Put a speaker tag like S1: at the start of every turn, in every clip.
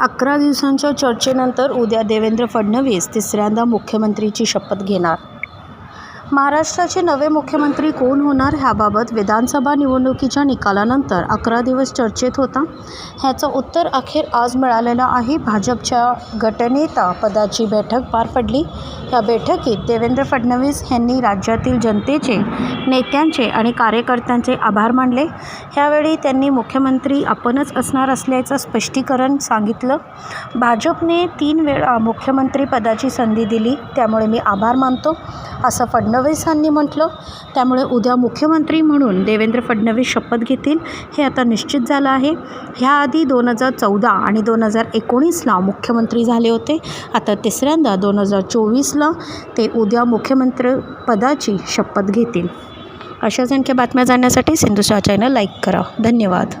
S1: अकरा दिवसांच्या चर्चेनंतर उद्या देवेंद्र फडणवीस तिसऱ्यांदा मुख्यमंत्रीची शपथ घेणार. महाराष्ट्राचे नवे मुख्यमंत्री कोण होणार ह्याबाबत विधानसभा निवडणुकीच्या निकालानंतर अकरा दिवस चर्चेत होता. ह्याचं उत्तर अखेर आज मिळालेलं आहे. भाजपच्या गटनेता पदाची बैठक पार पडली. या बैठकीत देवेंद्र फडणवीस यांनी राज्यातील जनतेचे नेत्यांचे आणि कार्यकर्त्यांचे आभार मानले. ह्यावेळी त्यांनी मुख्यमंत्री आपणच असणार असल्याचं स्पष्टीकरण सांगितलं. भाजपने तीन वेळा मुख्यमंत्री पदाची संधी दिली त्यामुळे मी आभार मानतो असं फडणवीसांनी म्हटलं. त्यामुळे उद्या मुख्यमंत्री म्हणून देवेंद्र फडणवीस शपथ घेतील हे आता निश्चित झालं आहे. ह्याआधी दोन हजार चौदा आणि दोन हजार एकोणीसला मुख्यमंत्री झाले होते. आता तिसऱ्यांदा दोन हजार चोवीसला ते उद्या मुख्यमंत्री पदाची शपथ घेतील. अशाच आणखी बातम्या जाणण्यासाठी सिंधुशा चॅनल लाईक करा. धन्यवाद.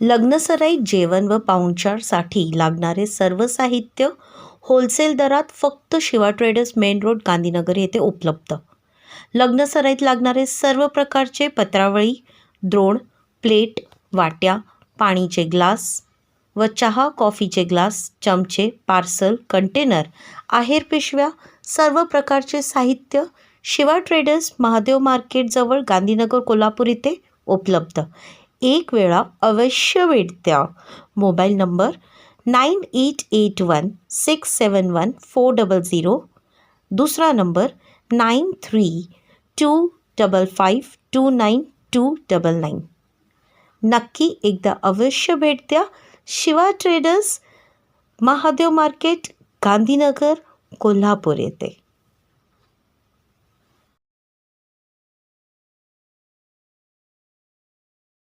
S2: लग्नसराईत जेवण व पाहुणचारसाठी लागणारे सर्व साहित्य होलसेल दरात फक्त Shiva traders main road Gandhinagar येथे उपलब्ध. लग्नसराईत लागणारे सर्व प्रकारचे पत्रावळी द्रोण प्लेट वाट्या पाणीचे ग्लास व चहा कॉफीचे ग्लास चमचे पार्सल कंटेनर आहेर पिशव्या सर्व प्रकारचे साहित्य शिवा ट्रेडर्स महादेव मार्केटजवळ गांधीनगर कोल्हापूर इथे उपलब्ध. एक वेळा अवश्य भेट द्या. Mobile number nine eight eight one six seven one four double zero. दुसरा number nine three two double five two nine two double nine. नक्की एकदा अवश्य भेट द्या. शिवा ट्रेडर्स महादेव मार्केट गांधीनगर कोल्हापूर येथे